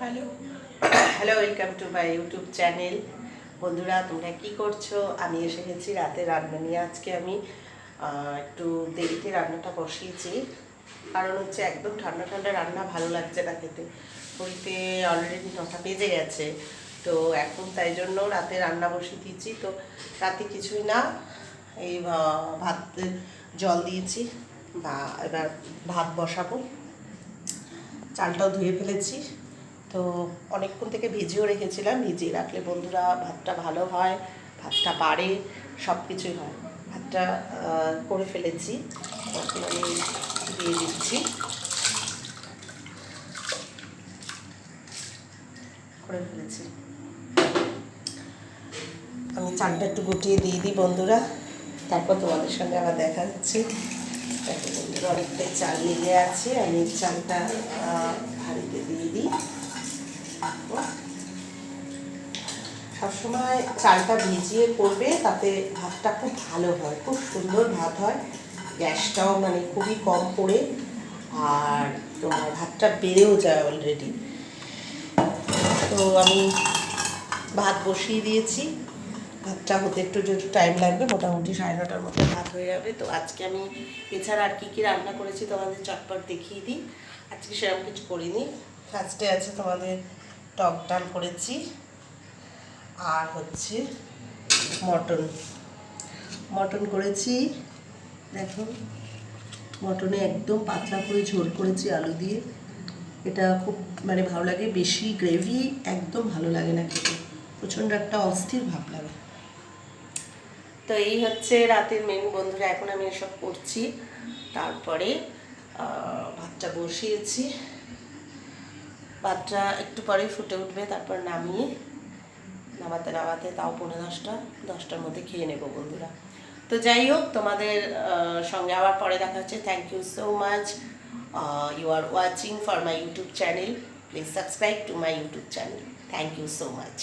Hello. Hello welcome to my YouTube channel বন্ধুরা, তোমরা কি করছ? আমি এসে গেছি রাতে রান্না নিয়ে। আজকে আমি একটু দেরিতে রান্নাটা বসিয়েছি। কারণ হচ্ছে একদম ঠান্ডা ঠান্ডা রান্না, ভালো লাগছে না খেতে। পুরীতে অলরেডি নটা বেজে গেছে। তো এখন তাই জন্য রাতে রান্না বসিয়ে দিয়েছি। তো রাতে কিছুই না, এই ভাত জল দিয়েছি বা এবার ভাত বসাবো। চালটাও ধুয়ে ফেলেছি। তো অনেকক্ষণ থেকে ভিজিয়েও রেখেছিলাম, ভিজিয়ে রাখলে বন্ধুরা ভাতটা ভালো হয়, ভাতটা বাড়ে সব কিছুই হয়। ভাতটা করে ফেলেছি আমি দিয়ে দিচ্ছি। করে ফেলেছি। আমি চালটা একটু গুটিয়ে দিয়ে দিই বন্ধুরা, তারপর তোমাদের সঙ্গে আবার দেখা হচ্ছে। বন্ধুরা, অনেকটাই চাল লেগে আছে, আমি চালটা হাঁড়িতে দিয়ে দিই। সবসময় চালটা ভিজিয়ে করবে, তাতে ভাতটা খুব ভালো হয়, খুব সুন্দর ভাত হয়। গ্যাসটাও মানে খুবই কম পড়ে, আর তোমার ভাতটা বেড়েও যায় অলরেডি তো আমি ভাত বসিয়ে দিয়েছি। ভাতটা হতে একটু যদি টাইম লাগবে, মোটামুটি সাড়ে নটার মধ্যে ভাত হয়ে যাবে। তো আজকে আমি এছাড়া আর কী কী রান্না করেছি তোমাদের চটপট দেখিয়ে দিই। আজকে সেরকম কিছু করিনি। ফার্স্টে আছে তোমাদের টক ডাল করেছি। আর হচ্ছে মটন। মটন করেছি, দেখো, মটনে একদম পাতলা করে ঝোল করেছি আলু দিয়ে। এটা খুব মানে ভালো লাগে, বেশি গ্রেভি একদম ভালো লাগে না খেতে। প্রচণ্ড একটা অস্থির ভাব লাগে। তো এই হচ্ছে রাতের মেনু বন্ধুরা, এখন আমি এসব করছি। তারপরে ভাতটা বসিয়েছি। ভাতটা একটু পরে ফুটে উঠবে, তারপর নামিয়ে নামাতে নামাতে তাও পনেরো দশটা, দশটার মধ্যে খেয়ে নেব বন্ধুরা। তো যাই হোক, তোমাদের সঙ্গে আবার পরে দেখা হচ্ছে। Thank you so much you are watching for my YouTube channel please subscribe to my YouTube channel thank you so much